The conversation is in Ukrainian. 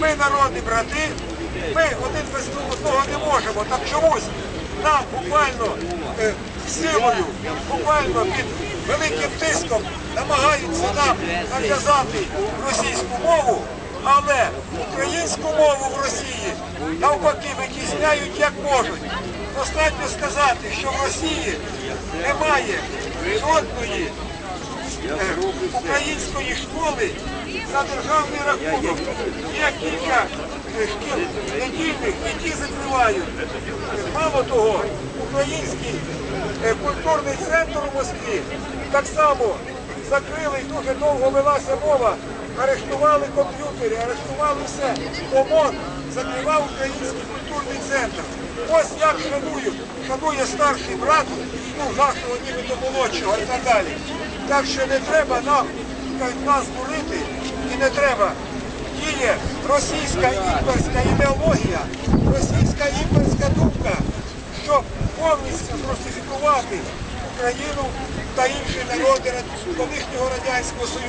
ми народні брати, ми один без одного не можемо. Так чомусь нам буквально е, силою, буквально під великим тиском намагаються нам нав'язати російську мову, але українську мову в Росії навпаки витісняють як можуть. Достатньо сказати, що в Росії немає жодної української школи за державний рахунок. Є кілька шкіл недільних, і ті закривають. Мало того, український е, культурний центр у Москві так само закрили, дуже довго велася мова, арештували комп'ютери, арештували все. ОМОН закривав український культурний центр. Ось як шанують, шанує старший брат, ну, нашого нібито молодшого і так далі. Так що не треба нам нас бурити і не треба. Діє російська імперська ідеологія, російська імперська думка, щоб повністю зрусифікувати Україну та інші народи колишнього Радянського Союзу.